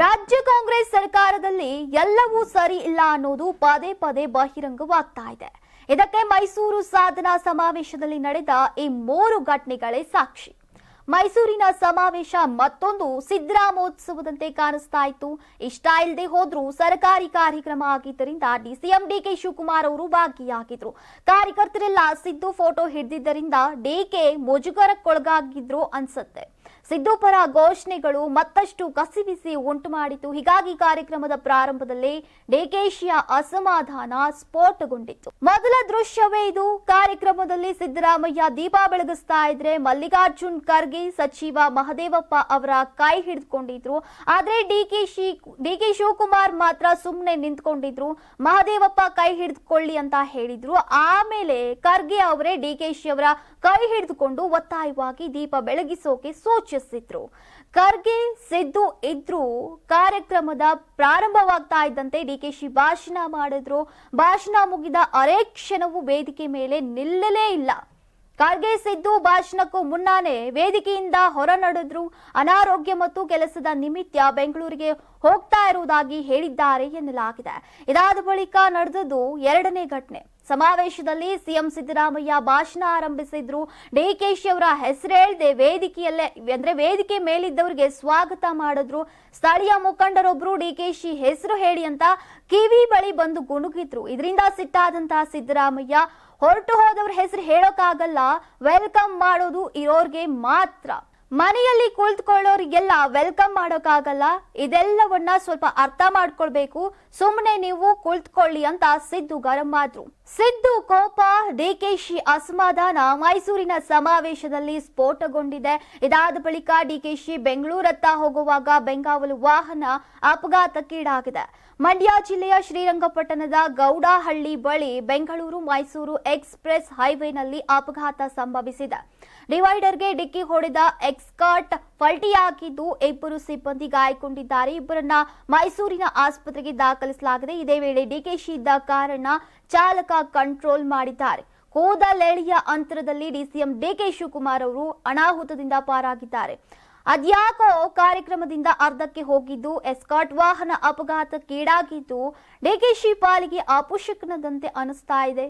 ರಾಜ್ಯ ಕಾಂಗ್ರೆಸ್ ಸರ್ಕಾರದಲ್ಲಿ ಎಲ್ಲವೂ ಸರಿ ಇಲ್ಲ ಅನ್ನೋದು ಪದೇ ಪದೇ ಬಹಿರಂಗವಾಗ್ತಾ ಇದೆ. ಇದಕ್ಕೆ ಮೈಸೂರು ಸಾಧನಾ ಸಮಾವೇಶದಲ್ಲಿ ನಡೆದ ಈ ಮೂರು ಘಟನೆಗಳೇ ಸಾಕ್ಷಿ. ಮೈಸೂರಿನ ಸಮಾವೇಶ ಮತ್ತೊಂದು ಸಿದ್ದರಾಮೋತ್ಸವದಂತೆ ಕಾಣಿಸ್ತಾ ಇತ್ತು. ಇಷ್ಟ ಇಲ್ಲದೆ ಹೋದ್ರೂ ಸರ್ಕಾರಿ ಕಾರ್ಯಕ್ರಮ ಆಗಿದ್ದರಿಂದ ಡಿಸಿಎಂ ಡಿಕೆ ಶಿವಕುಮಾರ್ ಅವರು ಭಾಗಿಯಾಗಿದ್ರು. ಕಾರ್ಯಕರ್ತರೆಲ್ಲ ಸಿದ್ದು ಫೋಟೋ ಹಿಡಿದಿದ್ದರಿಂದ ಡಿಕೆ ಮುಜುಗರಕ್ಕೊಳಗಾಗಿದ್ರು ಅನ್ಸುತ್ತೆ. ಸಿದ್ದು ಪರ ಘೋಷಣೆಗಳು ಮತ್ತಷ್ಟು ಕಸಿವಿಸಿ ಉಂಟು ಮಾಡಿತು. ಹೀಗಾಗಿ ಕಾರ್ಯಕ್ರಮದ ಪ್ರಾರಂಭದಲ್ಲಿ ಡಿಕೆಶಿಯ ಅಸಮಾಧಾನ ಸ್ಫೋಟಗೊಂಡಿತ್ತು. ಮೊದಲ ದೃಶ್ಯವೇ ಇದು. ಕಾರ್ಯಕ್ರಮದಲ್ಲಿ ಸಿದ್ದರಾಮಯ್ಯ ದೀಪ ಬೆಳಗಿಸ್ತಾ ಇದ್ರೆ ಮಲ್ಲಿಕಾರ್ಜುನ್ ಖರ್ಗೆ, ಸಚಿವ ಮಹದೇವಪ್ಪ ಅವರ ಕೈ ಹಿಡಿದುಕೊಂಡಿದ್ರು. ಆದ್ರೆ ಡಿಕೆಶಿ, ಡಿಕೆ ಶಿವಕುಮಾರ್ ಮಾತ್ರ ಸುಮ್ಮನೆ ನಿಂತ್ಕೊಂಡಿದ್ರು. ಮಹದೇವಪ್ಪ ಕೈ ಹಿಡಿದುಕೊಳ್ಳಿ ಅಂತ ಹೇಳಿದ್ರು. ಆಮೇಲೆ ಖರ್ಗೆ ಅವರೇ ಡಿಕೆಶಿ ಅವರ ಕೈ ಹಿಡಿದುಕೊಂಡು ಒತ್ತಾಯವಾಗಿ ದೀಪ ಬೆಳಗಿಸೋಕೆ ಸೂಚಿಸಿದ್ರು ಖರ್ಗೆ, ಸಿದ್ದು ಇದ್ರು ಕಾರ್ಯಕ್ರಮದ ಪ್ರಾರಂಭವಾಗ್ತಾ ಇದ್ದಂತೆ ಡಿಕೆಶಿ ಭಾಷಣ ಮಾಡಿದ್ರು. ಭಾಷಣ ಮುಗಿದ ಅರೆ ಕ್ಷಣವೂ ವೇದಿಕೆ ಮೇಲೆ ನಿಲ್ಲಲೇ ಇಲ್ಲ. ಖರ್ಗೆ ಸಿದ್ದು ಭಾಷಣಕ್ಕೂ ಮುನ್ನಾನೇ ವೇದಿಕೆಯಿಂದ ಹೊರ ನಡೆದ್ರು ಅನಾರೋಗ್ಯ ಮತ್ತು ಕೆಲಸದ ನಿಮಿತ್ತ ಬೆಂಗಳೂರಿಗೆ ಹೋಗ್ತಾ ಇರುವುದಾಗಿ ಹೇಳಿದ್ದಾರೆ ಎನ್ನಲಾಗಿದೆ. ಇದಾದ ಬಳಿಕ ನಡೆದದ್ದು ಎರಡನೇ ಘಟನೆ. ಸಮಾವೇಶದಲ್ಲಿ ಸಿಎಂ ಸಿದ್ದರಾಮಯ್ಯ ಭಾಷಣ ಆರಂಭಿಸಿದ್ರು. ಡಿಕೆಶಿ ಅವರ ಹೆಸರೇಳದೆ ವೇದಿಕೆಯಲ್ಲೇ, ಅಂದ್ರೆ ವೇದಿಕೆ ಮೇಲಿದ್ದವರಿಗೆ ಸ್ವಾಗತ ಮಾಡಿದ್ರು. ಸ್ಥಳೀಯ ಮುಖಂಡರೊಬ್ರು ಡಿಕೆಶಿ ಹೆಸರು ಹೇಳಿ ಅಂತ ಕಿವಿ ಬಳಿ ಬಂದು ಗುಣುಗಿದ್ರು. ಇದರಿಂದ ಸಿಟ್ಟಾದಂತಹ ಸಿದ್ದರಾಮಯ್ಯ ಹೊರಟು ಹೋದವ್ರ ಹೆಸರು ಹೇಳೋಕ್ಕಾಗಲ್ಲ. ವೆಲ್ಕಮ್ ಮಾಡೋದು ಇರೋರ್ಗೆ ಮಾತ್ರ. ಮನೆಯಲ್ಲಿ ಕುಳಿತುಕೊಳ್ಳೋರಿಗೆಲ್ಲ ವೆಲ್ಕಮ್ ಮಾಡೋಕ್ಕಾಗಲ್ಲ? ಇದೆಲ್ಲವನ್ನ ಸ್ವಲ್ಪ ಅರ್ಥ ಮಾಡ್ಕೊಳ್ಬೇಕು. ಸುಮ್ಮನೆ ನೀವು ಕುಳಿತುಕೊಳ್ಳಿ ಅಂತ ಸಿದ್ದು ಗರಂ ಆದ್ರು ಸಿದ್ದು ಕೋಪ ಡಿಕೆಶಿ ಅಸಮಾಧಾನ ಮೈಸೂರಿನ ಸಮಾವೇಶದಲ್ಲಿ ಸ್ಫೋಟಗೊಂಡಿದೆ. ಇದಾದ ಬಳಿಕ ಡಿಕೆಶಿ ಬೆಂಗಳೂರತ್ತ ಹೋಗುವಾಗ ಬೆಂಗಾವಲು ವಾಹನ ಅಪಘಾತಕ್ಕೀಡಾಗಿದೆ. ಮಂಡ್ಯ ಜಿಲ್ಲೆಯ ಶ್ರೀರಂಗಪಟ್ಟಣದ ಗೌಡಹಳ್ಳಿ ಬಳಿ ಬೆಂಗಳೂರು ಮೈಸೂರು ಎಕ್ಸ್ಪ್ರೆಸ್ ಹೈವೇನಲ್ಲಿ ಅಪಘಾತ ಸಂಭವಿಸಿದೆ. ಡಿವೈಡರ್ಗೆ ಡಿಕ್ಕಿ ಹೊಡೆದ ಎಕ್ಸ್ಕರ್ಟ್ ಪಲ್ಟಿಯಾಗಿದ್ದು ಇಬ್ಬರು ಸಿಬ್ಬಂದಿ ಗಾಯಗೊಂಡಿದ್ದಾರೆ. ಇಬ್ಬರನ್ನ ಮೈಸೂರಿನ ಆಸ್ಪತ್ರೆಗೆ ದಾಖಲಿಸಲಾಗಿದೆ. ಇದೇ ವೇಳೆ ಡಿಕೆಶಿ ಇದ್ದ ಕಾರಣ ಚಾಲಕ ಕಂಟ್ರೋಲ್ ಮಾಡಿದ್ದಾರೆ. ಕೂದಲೆಳೆಯ ಅಂತರದಲ್ಲಿ ಡಿಸಿಎಂ ಡಿಕೆ ಶಿವಕುಮಾರ್ ಅವರು ಅನಾಹುತದಿಂದ ಪಾರಾಗಿದ್ದಾರೆ. ಅದ್ಯಾಕೋ ಕಾರ್ಯಕ್ರಮದಿಂದ ಅರ್ಧಕ್ಕೆ ಹೋಗಿದ್ದು ಎಸ್ಕಾಟ್ ವಾಹನ ಅಪಘಾತಕ್ಕೀಡಾಗಿದ್ದು ಡಿಕೆಶಿ ಪಾಲಿಗೆ ಅಪುಷಕನದಂತೆ ಅನಿಸ್ತಾ ಇದೆ.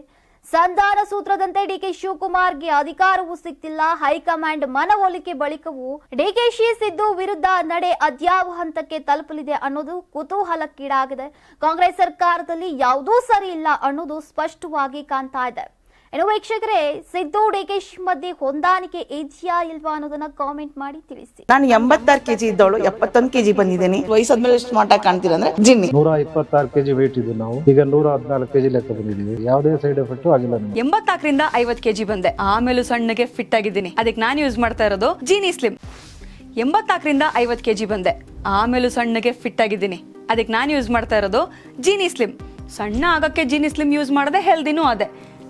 ಸಂಧಾನ ಸೂತ್ರದಂತೆ ಡಿಕೆ ಶಿವಕುಮಾರ್ಗೆ ಅಧಿಕಾರವೂ ಸಿಗ್ತಿಲ್ಲ ಹೈಕಮಾಂಡ್ ಮನವೊಲಿಕೆ ಬಳಿಕವೂ ಡಿಕೆಶಿ ಸಿದ್ದು ವಿರುದ್ಧ ನಡೆ ಅದ್ಯಾವ ಹಂತಕ್ಕೆ ತಲುಪಲಿದೆ ಅನ್ನೋದು ಕುತೂಹಲಕ್ಕೀಡಾಗಿದೆ. ಕಾಂಗ್ರೆಸ್ ಸರ್ಕಾರದಲ್ಲಿ ಯಾವುದೂ ಸರಿ ಇಲ್ಲ ಅನ್ನೋದು ಸ್ಪಷ್ಟವಾಗಿ ಕಾಣ್ತಾ ಇದೆ. ಇನ್ನು ವೀಕ್ಷಕರೇ ಸಿದ್ದು ಡಿಕೇಶ್ ಮಧ್ಯೆ ಹೊಂದಾಣಿಕೆ ಇದೆಯಾ ಇಲ್ವಾ ಅನ್ನೋದನ್ನ ಕಾಮೆಂಟ್ ಮಾಡಿ ತಿಳಿಸಿ. ನಾನು ಎಂಬತ್ತಾರು ಕೆಜಿ ಇದ್ದವಳು ಎಪ್ಪತ್ತೊಂದು ಕೆಜಿ ಬಂದಿದ್ದೀನಿ. ವಯಸ್ಸಾದ್ಮೇಲೆ ಸ್ಮಾರ್ಟ್ ಆಗಿ ಕಾಣ್ತೀರ ಅಂದ್ರೆ ಜಿನ್ನಿ. ನೂರ ಇಪ್ಪತ್ತಾರು ಕೆಜಿ ವೇಟ್ ಇದ್ದು ನಾವು. ಈಗ ನೂರ ಹದಿನಾಲ್ಕು ಕೆಜಿ ಲೆಕ್ಕ ಬಂದಿದ್ದೀವಿ. ಯಾವುದೇ ಸೈಡ್ ಎಫೆಕ್ಟ್ ಆಗಿಲ್ಲ ಎಂಬತ್ತಾಕರಿಂದ ಎಂಬತ್ನಾಲ್ಕರಿಂದ ಐವತ್ ಕೆಜಿ ಬಂದೆ. ಆಮೇಲೂ ಸಣ್ಣಗೆ ಫಿಟ್ ಆಗಿದ್ದೀನಿ. ಅದಕ್ಕೆ ನಾನು ಯೂಸ್ ಮಾಡ್ತಾ ಇರೋದು ಜೀನಿ ಸ್ಲಿಮ್ ಎಂಬತ್ನಾಲ್ಕರಿಂದ ಐವತ್ ಕೆಜಿ ಬಂದೆ. ಆಮೇಲೂ ಸಣ್ಣಗೆ ಫಿಟ್ ಆಗಿದ್ದೀನಿ. ಅದಕ್ಕೆ ನಾನು ಯೂಸ್ ಮಾಡ್ತಾ ಇರೋದು ಜೀನಿ ಸ್ಲಿಮ್ ಸಣ್ಣ ಆಗಕ್ಕೆ ಜೀನಿ ಸ್ಲಿಮ್ ಯೂಸ್ ಮಾಡದೆ ಹೆಲ್ದಿನೂ ಅದೇ.